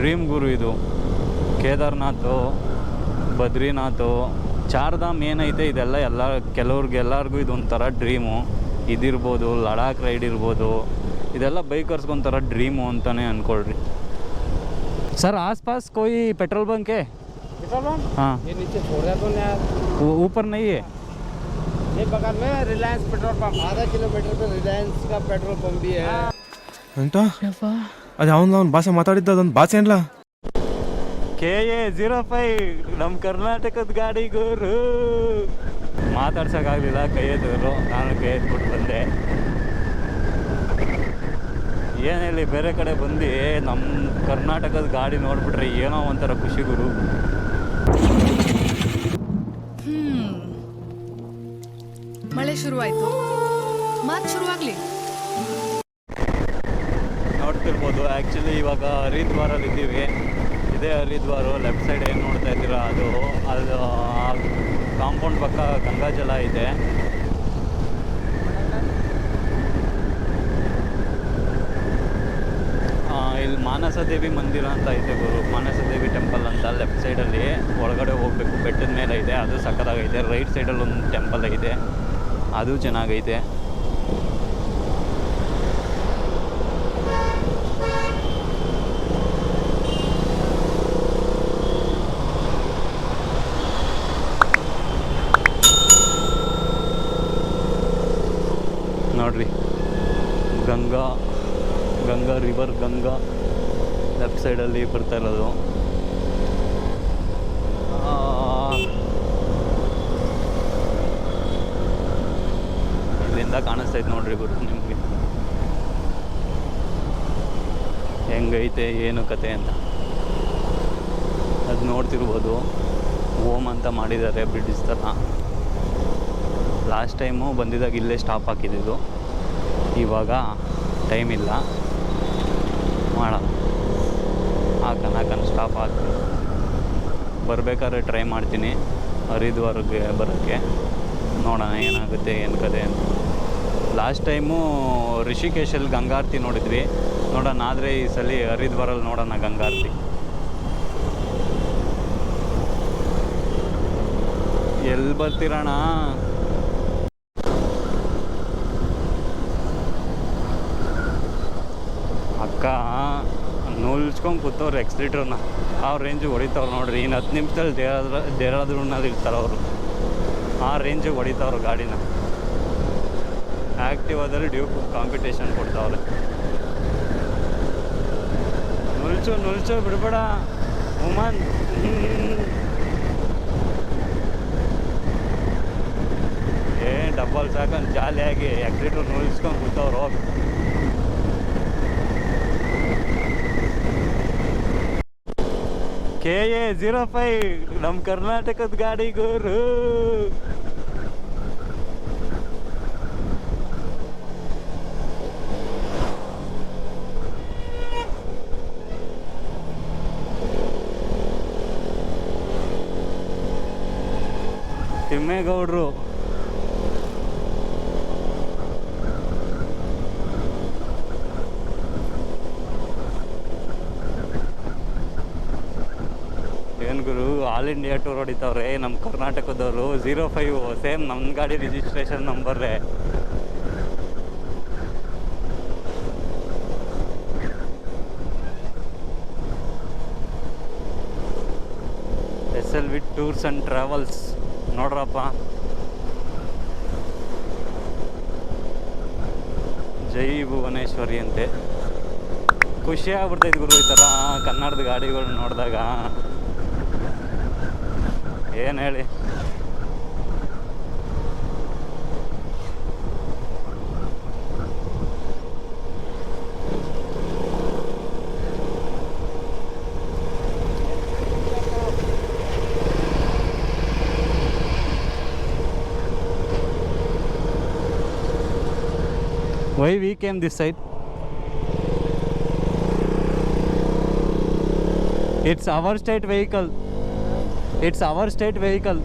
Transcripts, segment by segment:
Dream ಗುರು ಇದು ಕೇದಾರ್ನಾಥು ಬದ್ರಿನಾಥು ಚಾರ್ಧಾಮ್ ಏನೈತೆ ಇದೆಲ್ಲ ಎಲ್ಲ ಕೆಲವ್ರಿಗೆ ಎಲ್ಲರಿಗೂ ಇದೊಂಥರ ಡ್ರೀಮು ಇದಿರ್ಬೋದು ಲಡಾಖ್ ರೈಡ್ ಇರ್ಬೋದು ಇದೆಲ್ಲ ಬೈಕರ್ಸ್ಗೆ ಒಂಥರ ಡ್ರೀಮು ಅಂತಲೇ ಅಂದ್ಕೊಳ್ರಿ ಸರ್ ಆಸ್ ಪಾಸ್ कोई पेट्रोल बंक है पेट्रोल पंप हाँ ये नीचे छोड़ दिया तो यार वो ऊपर नहीं है ये बगल में रिलायंस पेट्रोल पंप आधा किलोमीटर पे रिलायंस का पेट्रोल पंप भी है ಎಂತ ಅದು ಅವನು ಅವ್ನು ಭಾಷೆ ಮಾತಾಡಿದ್ದ ಅದೊಂದು ಭಾಷೆ ಅಲ್ಲ ಕೆ ಎ ಜೀರೋ ಫೈವ್ ನಮ್ಮ ಕರ್ನಾಟಕದ ಗಾಡಿ ಗುರು. ಮಾತಾಡ್ಸೋಕ್ಕಾಗಲಿಲ್ಲ ಕೈ ಎತ್ತಿದ್ರು ನಾನು ಕೈ ಎತ್ಬಿಟ್ಟು ಬಂದೆ. ಏನು ಹೇಳಿ ಬೇರೆ ಕಡೆ ಬಂದು ನಮ್ಮ ಕರ್ನಾಟಕದ ಗಾಡಿ ನೋಡಿಬಿಟ್ರೆ ಏನೋ ಒಂಥರ ಖುಷಿ ಗುರು. ಹ್ಮ್. ಮಳೆ ಶುರುವಾಯಿತು. ಮಾತು ಶುರುವಾಗ್ಲಿ. ನೋಡ್ತಿರ್ಬೋದು ಆ್ಯಕ್ಚುಲಿ ಇವಾಗ ಹರಿದ್ವಾರಲ್ಲಿ ಇದ್ದೀವಿ. ಇದೇ ಹರಿದ್ವಾರ ಲೆಫ್ಟ್ ಸೈಡ್ ಏನು ನೋಡ್ತಾ ಇದ್ದೀರಾ? ಅದು ಅದು ಕಾಂಪೌಂಡ್ ಪಕ್ಕ ಗಂಗಾಜಲ ಇದೆ. ಇಲ್ಲಿ ಮಾನಸ ದೇವಿ ಮಂದಿರ ಅಂತ ಐತೆ ಗುರು. ಮಾನಸ ದೇವಿ ಟೆಂಪಲ್ ಅಂತ ಲೆಫ್ಟ್ ಸೈಡಲ್ಲಿ ಒಳಗಡೆ ಹೋಗ್ಬೇಕು, ಬೆಟ್ಟದ ಮೇಲೆ ಇದೆ. ಅದು ಸಕ್ಕತ್ತಾಗೈತೆ. ರೈಟ್ ಸೈಡಲ್ಲಿ ಒಂದು ಟೆಂಪಲ್ ಇದೆ. ಅದು ಚೆನ್ನಾಗೈತೆ ನೋಡ್ರಿ ಗಂಗಾ ಗಂಗಾ ರಿವರ್ ಗಂಗಾ ಲೆಫ್ಟ್ ಸೈಡಲ್ಲಿ ಬರ್ತಾ ಇರೋದು. ಇಲ್ಲಿಂದ ಕಾಣಿಸ್ತೈತೆ ನೋಡ್ರಿ ಗುರು ನಿಮಗೆ. ಹೆಂಗೈತೆ, ಏನು ಕತೆ ಅಂತ. ಅದು ನೋಡ್ತಿರ್ಬೋದು. ಓಮ್ ಅಂತ ಮಾಡಿದ್ದಾರೆ ಬ್ರಿಟಿಷ್ ಥರ ಲಾಸ್ಟ್ ಟೈಮು ಬಂದಿದ್ದಾಗ ಇಲ್ಲೇ ಸ್ಟಾಪ್ ಹಾಕಿದ್ದು. ಇವಾಗ ಟೈಮ್ ಇಲ್ಲ. ಸ್ಟಾಪ್ ಆದರೆ ಬರಬೇಕಾದ್ರೆ ಟ್ರೈ ಮಾಡ್ತೀನಿ, ಹರಿದ್ವಾರಕ್ಕೆ ಬರೋಕ್ಕೆ. ನೋಡೋಣ, ಏನಾಗುತ್ತೆ, ಏನು ಕತೆ ಅಂತ. ಲಾಸ್ಟ್ ಟೈಮು ರಿಷಿಕೇಶಲ್ಲಿ ಗಂಗಾರತಿ ನೋಡಿದ್ವಿ. ನೋಡೋಣ, ಆದರೆ ಈ ಸಲ ಹರಿದ್ವಾರಲ್ಲಿ ನೋಡೋಣ ಗಂಗಾರತಿ. ಎಲ್ಲಿ ಬರ್ತೀರಣ್ಣ? ನುಲ್ಸ್ಕೊಂಡು ಕೂತವ್ರು ಎಕ್ಸ್ಲೀಟ್ರನ್ನ. ಆ ರೇಂಜಿಗೆ ಹೊಡಿತಾವ್ರು ನೋಡ್ರಿ. ಇನ್ನು ಹತ್ತು ನಿಮಿಷದಲ್ಲಿ ದೇರಾದ್ರ ದೇರಾದ್ರೂನಲ್ಲಿ ಇರ್ತಾರೆ ಅವರು. ಆ ರೇಂಜಿಗೆ ಹೊಡಿತಾವ್ರು ಗಾಡಿನ. ಆ್ಯಕ್ಟಿವಾದಲ್ಲಿ ಡ್ಯೂಕ್ ಕಾಂಪಿಟೇಷನ್ ಕೊಡ್ತಾವ್ರೆ. ನುಲ್ಚು ನುಲ್ಚು ಬಿಡ್ಬೇಡ. ಉಮನ್. ಏ ಡಬ್ಬಲ್ ಸಾಕಂದು ಜಾಲಿಯಾಗಿ ಎಕ್ಸಿಟ್ರು ನುಲ್ಸ್ಕೊಂಡು ಕೂತವ್ರು. ಹೋಗಿ ಕೆ ಎ ಜೀರೋ ಫೈವ್ ನಮ್ಮ ಕರ್ನಾಟಕದ ಗಾಡಿ ಗುರು. ತಿಮ್ಮೇಗೌಡರು. ಗುರು ಆಲ್ ಇಂಡಿಯಾ ಟೂರ್ ಹೊಡಿತಾವ್ರೆ ನಮ್ಮ ಕರ್ನಾಟಕದವರು. ಜೀರೋ ಫೈವ್ ಸೇಮ್ ನಮ್ಮ ಗಾಡಿ registration ನಂಬರ್ರೆ S L V tours and travels ನೋಡ್ರಪ್ಪ. ಜೈ ಭುವನೇಶ್ವರಿ ಅಂತೆ. ಖುಷಿ ಆಗ್ಬಿಡ್ತೈತೆ ಗುರು ಈ ಥರ ಕನ್ನಡದ ಗಾಡಿಗಳು ನೋಡಿದಾಗ. ಏನು ಹೇಳಿ Why we came this side? It's our state vehicle. it's our state vehicle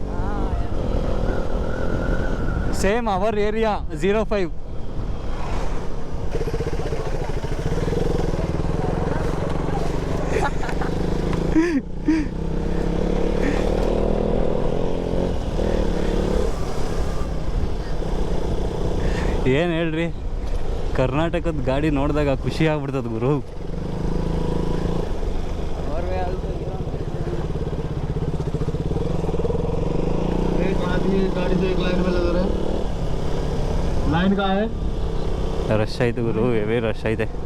same our area zero five ಏನು ಹೇಳ್ರಿ? ಕರ್ನಾಟಕದ ಗಾಡಿ ನೋಡಿದಾಗ ಖುಷಿ ಆಗ್ಬಿಡ್ತದೆ ಗುರು. गाड़ी से एक लाइन में लग रहा है। लाइन कहाँ है? रशाई तो गुरु है रशाई थे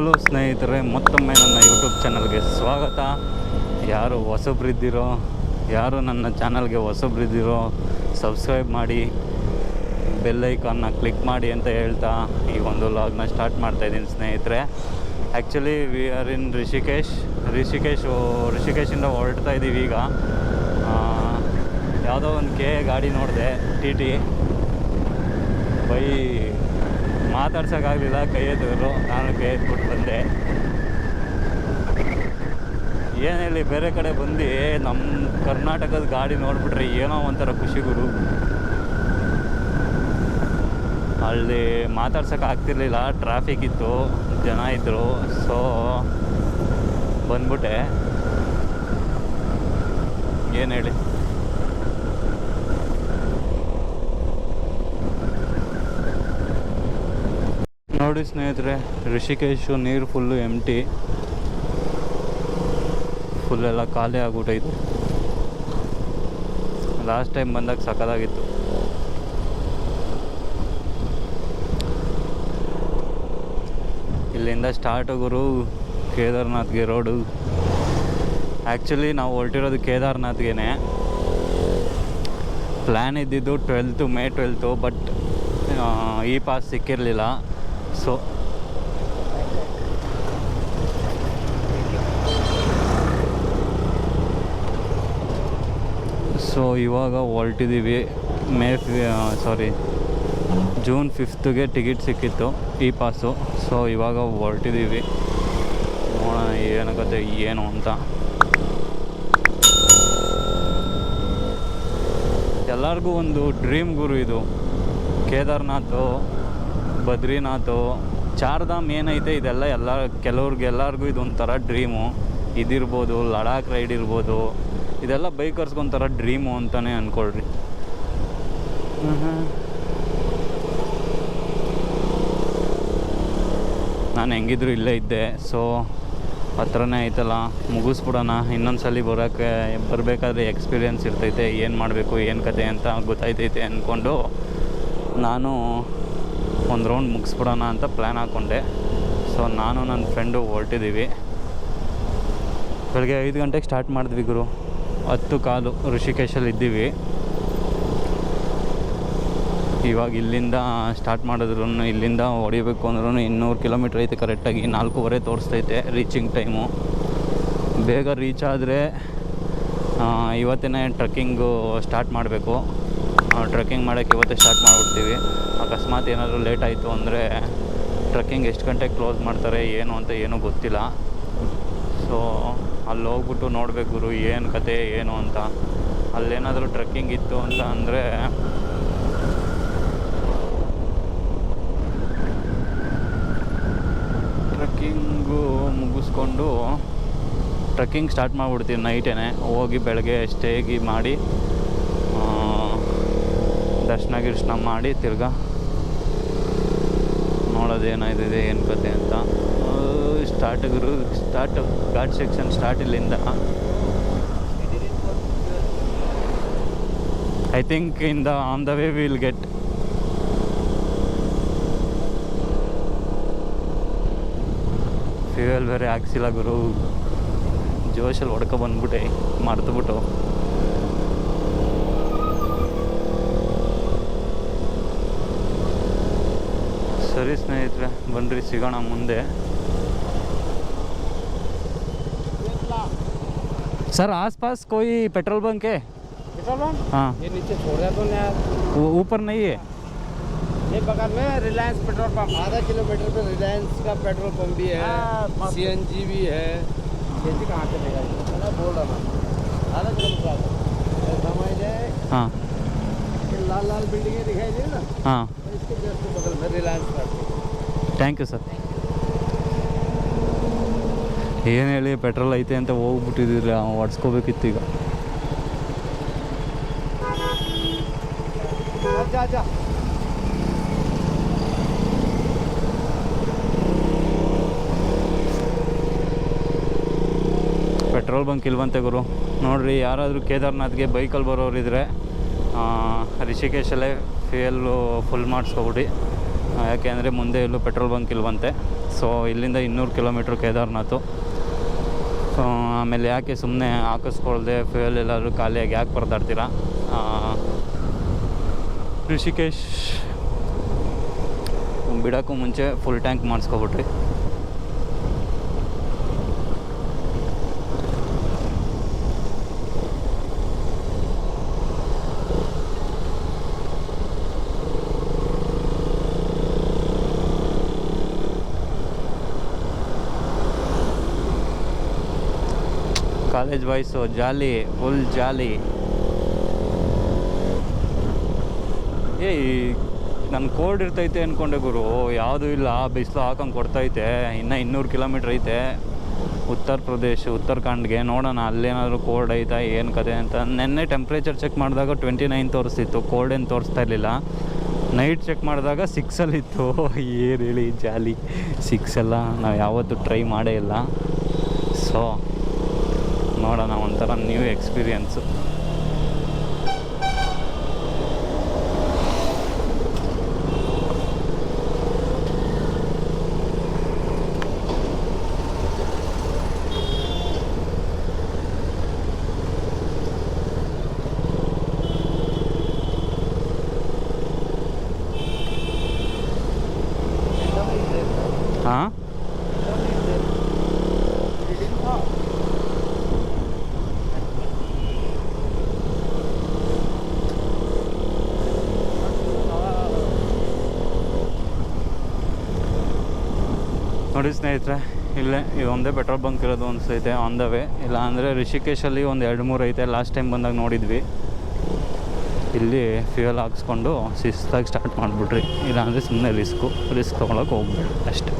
ಹಲೋ ಸ್ನೇಹಿತರೆ, ಮತ್ತೊಮ್ಮೆ ನನ್ನ ಯೂಟ್ಯೂಬ್ ಚಾನಲ್ಗೆ ಸ್ವಾಗತ. ಯಾರು ಹೊಸಬ್ರಿದ್ದೀರೋ, ಯಾರು ನನ್ನ ಚಾನಲ್ಗೆ ಹೊಸಬ್ರಿದ್ದೀರೋ ಸಬ್ಸ್ಕ್ರೈಬ್ ಮಾಡಿ ಬೆಲ್ಲೈಕಾನ್ನ ಕ್ಲಿಕ್ ಮಾಡಿ ಅಂತ ಹೇಳ್ತಾ ಈ ಒಂದು ಲಾಗ್ನ ಸ್ಟಾರ್ಟ್ ಮಾಡ್ತಾ ಇದ್ದೀನಿ ಸ್ನೇಹಿತರೆ. Actually we are in Rishikesh Rishikesh ರಿಷಿಕೇಶಿಂದ ಹೊರಡ್ತಾ ಇದ್ದೀವಿ ಈಗ. ಯಾವುದೋ ಒಂದು ಕೆ ಗಾಡಿ ನೋಡಿದೆ ಟಿ ಟಿ ಬೈ ಮಾತಾಡ್ಸೋಕ್ಕಾಗಲಿಲ್ಲ, ಕೈ ಎತ್ತಿದ್ರು ನಾನು ಕೈ ಎತ್ಬಿಟ್ಟು ಬಂದೆ. ಏನೇಳಿ ಬೇರೆ ಕಡೆ ಬಂದು ನಮ್ಮ ಕರ್ನಾಟಕದ ಗಾಡಿ ನೋಡಿಬಿಟ್ರೆ ಏನೋ ಒಂಥರ ಖುಷಿ ಗುರು. ಅಲ್ಲಿ ಮಾತಾಡ್ಸೋಕೆ ಆಗ್ತಿರ್ಲಿಲ್ಲ ಟ್ರಾಫಿಕ್ ಇತ್ತು, ಜನ ಇದ್ದರು ಸೊ ಬಂದ್ಬಿಟ್ಟೆ. ಏನು ಹೇಳಿ? ನೋಡಿ ಸ್ನೇಹಿತರೆ ಋಷಿಕೇಶು ನೀರು ಫುಲ್ಲು ಎಂ ಟಿ ಫುಲ್ಲೆಲ್ಲ ಖಾಲಿ ಆಗ್ಬಿಟ್ಟೈತೆ ಲಾಸ್ಟ್ ಟೈಮ್ ಬಂದಾಗ ಸಖತ್ತಾಗಿತ್ತು. ಇಲ್ಲಿಂದ ಸ್ಟಾರ್ಟ್ ಗುರು, ಕೇದಾರ್ನಾಥ್ಗೆ ರೋಡು ಆ್ಯಕ್ಚುಲಿ ನಾವು ಹೊರಟಿರೋದು ಕೇದಾರ್ನಾಥ್ಗೆ ಪ್ಲ್ಯಾನ್ ಇದ್ದಿದ್ದು ಟ್ವೆಲ್ತು ಮೇ ಟ್ವೆಲ್ತು ಬಟ್ ಈ ಪಾಸ್ ಸಿಕ್ಕಿರಲಿಲ್ಲ. ಸೊ ಸೊ ಇವಾಗ ಹೊರಟಿದ್ದೀವಿ. ಮೇ ಸಾರಿ ಜೂನ್ ಫಿಫ್ತ್ಗೆ ಟಿಕೆಟ್ ಸಿಕ್ಕಿತ್ತು, ಈ ಪಾಸು ಸೊ ಇವಾಗ ಹೊರಟಿದ್ದೀವಿ. ನೋಡೋಣ ಏನಾಗುತ್ತೆ, ಏನು ಅಂತ. ಎಲ್ಲರಿಗೂ ಒಂದು ಡ್ರೀಮ್ ಗುರು ಇದು. ಕೇದಾರ್ನಾಥು. ಬದ್ರಿನಾಥು, ಚಾರ್ಧಾಮ್ ಏನೈತೆ ಇದೆಲ್ಲ ಎಲ್ಲ ಕೆಲವ್ರಿಗೆ ಎಲ್ಲರಿಗೂ ಇದೊಂಥರ ಡ್ರೀಮು. ಇದಿರ್ಬೋದು, ಲಡಾಖ್ ರೈಡ್ ಇರ್ಬೋದು. ಇದೆಲ್ಲ ಬೈಕರ್ಸ್ಗೊಂಥರ ಡ್ರೀಮು ಅಂತಲೇ ಅಂದ್ಕೊಳ್ರಿ ನಾನು ಹೆಂಗಿದ್ರು ಇಲ್ಲೇ ಇದ್ದೆ, ಸೊ ಹತ್ರನೇ ಐತಲ್ಲ, ಮುಗಿಸ್ಬಿಡೋಣ. ಇನ್ನೊಂದು ಸಲ ಬರೋಕ್ಕೆ ಬರಬೇಕಾದ್ರೆ ಎಕ್ಸ್ಪೀರಿಯೆನ್ಸ್ ಇರ್ತೈತೆ, ಏನು ಮಾಡಬೇಕು, ಏನು ಕತೆ ಅಂತ ಗೊತ್ತಾಯ್ತೈತೆ ಅಂದ್ಕೊಂಡು ನಾನು ಒಂದು ರೌಂಡ್ ಮುಗಿಸ್ಬಿಡೋಣ ಅಂತ ಪ್ಲ್ಯಾನ್ ಹಾಕ್ಕೊಂಡೆ ಸೊ ನಾನು ನನ್ನ ಫ್ರೆಂಡು ಹೊರಟಿದ್ದೀವಿ ಬೆಳಗ್ಗೆ ಐದು ಗಂಟೆಗೆ ಸ್ಟಾರ್ಟ್ ಮಾಡಿದ್ವಿ ಗುರು. ಹತ್ತು ಕಾಲು ಋಷಿಕೇಶಲ್ಲಿ ಇದ್ದೀವಿ. ಇವಾಗ ಇಲ್ಲಿಂದ ಸ್ಟಾರ್ಟ್ ಮಾಡಿದ್ರು ಇಲ್ಲಿಂದ ಹೊಡಿಬೇಕು ಅಂದ್ರೂ ಇನ್ನೂರು ಕಿಲೋಮೀಟ್ರ್ ಐತೆ ಕರೆಕ್ಟಾಗಿ ನಾಲ್ಕೂವರೆ ತೋರಿಸ್ತೈತೆ ರೀಚಿಂಗ್ ಟೈಮು ಬೇಗ ರೀಚ್ ಆದರೆ ಇವತ್ತಿನ ಟ್ರಕ್ಕಿಂಗು ಸ್ಟಾರ್ಟ್ ಮಾಡಬೇಕು. ಟ್ರಕ್ಕಿಂಗ್ ಮಾಡೋಕ್ಕೆ ಇವತ್ತೇ ಸ್ಟಾರ್ಟ್ ಮಾಡಿಬಿಡ್ತೀವಿ. ಅಕಸ್ಮಾತ್ ಏನಾದರೂ ಲೇಟ್ ಆಯಿತು ಅಂದರೆ ಟ್ರಕ್ಕಿಂಗ್ ಎಷ್ಟು ಗಂಟೆಗೆ ಕ್ಲೋಸ್ ಮಾಡ್ತಾರೆ, ಏನು ಅಂತ ಏನೂ ಗೊತ್ತಿಲ್ಲ. ಸೊ ಅಲ್ಲಿ ಹೋಗ್ಬಿಟ್ಟು ನೋಡಬೇಕು ಗುರು, ಏನು ಕತೆ, ಏನು ಅಂತ. ಅಲ್ಲೇನಾದರೂ ಟ್ರಕ್ಕಿಂಗ್ ಇತ್ತು ಅಂತ ಅಂದರೆ ಟ್ರಕ್ಕಿಂಗು ಮುಗಿಸ್ಕೊಂಡು ಟ್ರಕ್ಕಿಂಗ್ ಸ್ಟಾರ್ಟ್ ಮಾಡಿಬಿಡ್ತೀವಿ ನೈಟೇ ಹೋಗಿ ಬೆಳಗ್ಗೆ ಸ್ಟೇಗಿ ಮಾಡಿ ದರ್ಶನ ಗಿರ್ಶನ ಮಾಡಿ ತಿರ್ಗಾ ನೋಡೋದು ಏನಾಯ್ತಿದೆ ಏನು ಕತೆ ಅಂತ. ಸ್ಟಾರ್ಟ್ ಗುರು ಸ್ಟಾರ್ಟ್ ಘಾಟ್ ಸೆಕ್ಷನ್ ಸ್ಟಾರ್ಟ್ ಇಲ್ಲಿಂದ. I think in the on the way will get fuel ಬೇರೆ ಹಾಕ್ಸಿಲ್ಲ ಗುರು. ಜೋಶಲ್ಲಿ ಹೊಡ್ಕೊ ಬಂದ್ಬಿಟ್ಟೆ, ಮರ್ತುಬಿಟ್ಟು. ಸರಿ ಸ್ನೇಹಿತರೆ ಬನ್ನಿರಿ ಸಿಗೋಣ ಮುಂದೆ सर आसपास कोई पेट्रोल पंप है पेट्रोल पंप हाँ ये नीचे छोड़ दिया तो यार वो ऊपर नहीं है ये बगल में रिलायंस पेट्रोल पंप आधा किलोमीटर पे रिलायंस का पेट्रोल पंप भी है सीएनजी भी है सीएनजी कहाँ चलेगा ये? मैं बोल रहा था आधा किलोमीटर आगे समझ जाए हाँ ये लाल लाल बिल्डिंगें दिखाई दे ना हाँ इसके जस्ट बगल में Reliance petrol thank you sir ಏನು ಹೇಳಿ ಪೆಟ್ರೋಲ್ ಐತೆ ಅಂತ ಹೋಗ್ಬಿಟ್ಟಿದ್ದೀರ ಹೊಡ್ಸ್ಕೋಬೇಕಿತ್ತು ಈಗ जा जा ಪೆಟ್ರೋಲ್ ಬಂಕ್ ಇಲ್ವಂತೆ ಗುರು ನೋಡ್ರಿ ಯಾರಾದರೂ ಕೇದಾರ್ನಾಥ್ಗೆ ಬೈಕಲ್ಲಿ ಬರೋರಿದ್ರೆ ಆ, ರಿಷಿಕೇಶಲ್ಲೇ ಫ್ಯೂಯಲ್ಲು ಫುಲ್ ಮಾಡಿಸ್ಕೊಬಿಡಿ. ಯಾಕೆಂದರೆ ಮುಂದೆ ಇಲ್ಲೂ ಪೆಟ್ರೋಲ್ ಬಂಕ್ ಇಲ್ವಂತೆ. ಸೊ ಇಲ್ಲಿಂದ ಇನ್ನೂರು ಕಿಲೋಮೀಟ್ರ್ ಕೇದಾರ್ನಾಥು. ಆಮೇಲೆ ಯಾಕೆ ಸುಮ್ಮನೆ ಹಾಕಿಸ್ಕೊಳ್ದೆ ಫ್ಯೂಯಲ್ ಎಲ್ಲಾದರೂ ಖಾಲಿಯಾಗಿ ಯಾಕೆ ಪರದಾಡ್ತೀರಾ? ಋಷಿಕೇಶ್ ಬಿಡೋಕ್ಕೂ ಮುಂಚೆ full tank ಮಾಡಿಸ್ಕೊಬಿಟ್ರಿ. College boys jolly full jolly. ಏಯ್ ನನ್ನ ಕೋಲ್ಡ್ ಇರ್ತೈತೆ ಅಂದ್ಕೊಂಡೆ ಗುರು. ಯಾವುದೂ ಇಲ್ಲ. ಬಿಸಿಲು ಹಾಕೊಂಡು ಕೊಡ್ತೈತೆ. ಇನ್ನು ಇನ್ನೂರು ಕಿಲೋಮೀಟ್ರ್ ಐತೆ. ಉತ್ತರ ಪ್ರದೇಶ, ಉತ್ತರಾಖಂಡ್ಗೆ ನೋಡೋಣ. ಅಲ್ಲೇನಾದರೂ ಕೋಲ್ಡ್ ಐತಾ, ಏನು ಕತೆ ಅಂತ. ನಿನ್ನೆ ಟೆಂಪ್ರೇಚರ್ ಚೆಕ್ ಮಾಡಿದಾಗ ಟ್ವೆಂಟಿ ನೈನ್ ತೋರಿಸ್ತಿತ್ತು. ಕೋಲ್ಡ್ ಏನು ತೋರಿಸ್ತಾ ಇರಲಿಲ್ಲ. ನೈಟ್ ಚೆಕ್ ಮಾಡಿದಾಗ ಸಿಕ್ಸಲ್ಲಿತ್ತು ಏನು ಹೇಳಿ, ಜಾಲಿ. ಸಿಕ್ಸೆಲ್ಲ ನಾವು ಯಾವತ್ತೂ ಟ್ರೈ ಮಾಡೇ ಇಲ್ಲ. ಸೊ ನೋಡೋಣ ಒಂಥರ ನ್ಯೂ ಎಕ್ಸ್ಪೀರಿಯನ್ಸು ಹಾಂ? ನೋಡಿ ಸ್ನೇಹಿತರೆ, ಇಲ್ಲೇ ಇದೊಂದೇ ಪೆಟ್ರೋಲ್ ಬಂಕ್ ಇರೋದು ಅನಿಸ್ತೈತೆ ಆನ್ ದ ವೇ ಇಲ್ಲ ಅಂದರೆ ರಿಷಿಕೇಶಲ್ಲಿ ಒಂದು ಎರಡು ಮೂರು ಐತೆ ಲಾಸ್ಟ್ ಟೈಮ್ ಬಂದಾಗ ನೋಡಿದ್ವಿ. ಇಲ್ಲಿ ಫ್ಯೂಯಲ್ ಹಾಕ್ಸ್ಕೊಂಡು ಶಿಸ್ತಾಗಿ ಸ್ಟಾರ್ಟ್ ಮಾಡಿಬಿಟ್ರಿ. ಇಲ್ಲಾಂದರೆ ಸುಮ್ಮನೆ ರಿಸ್ಕು ರಿಸ್ಕ್ ತೊಗೊಳಕ್ಕೆ ಹೋಗ್ಬೇಡಿ, ಅಷ್ಟೇ.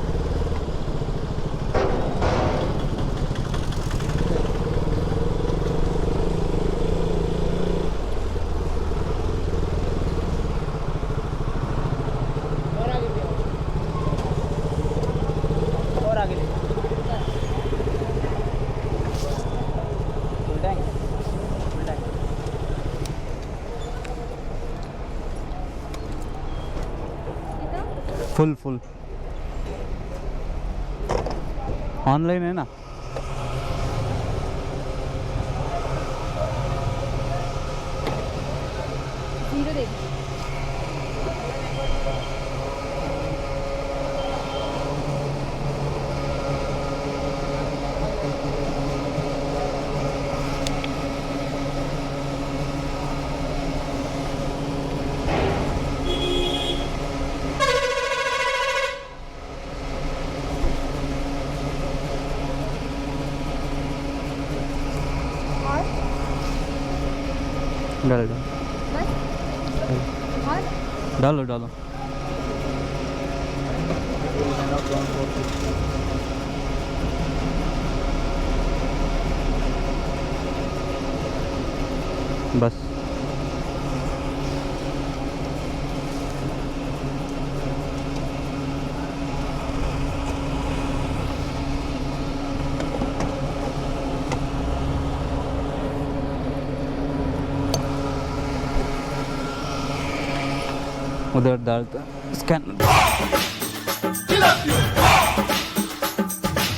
Full full. ऑनलाइन है ना? ज़ीरो दे डालो डालो डालो डालो। बस। उधर दर्द स्कैन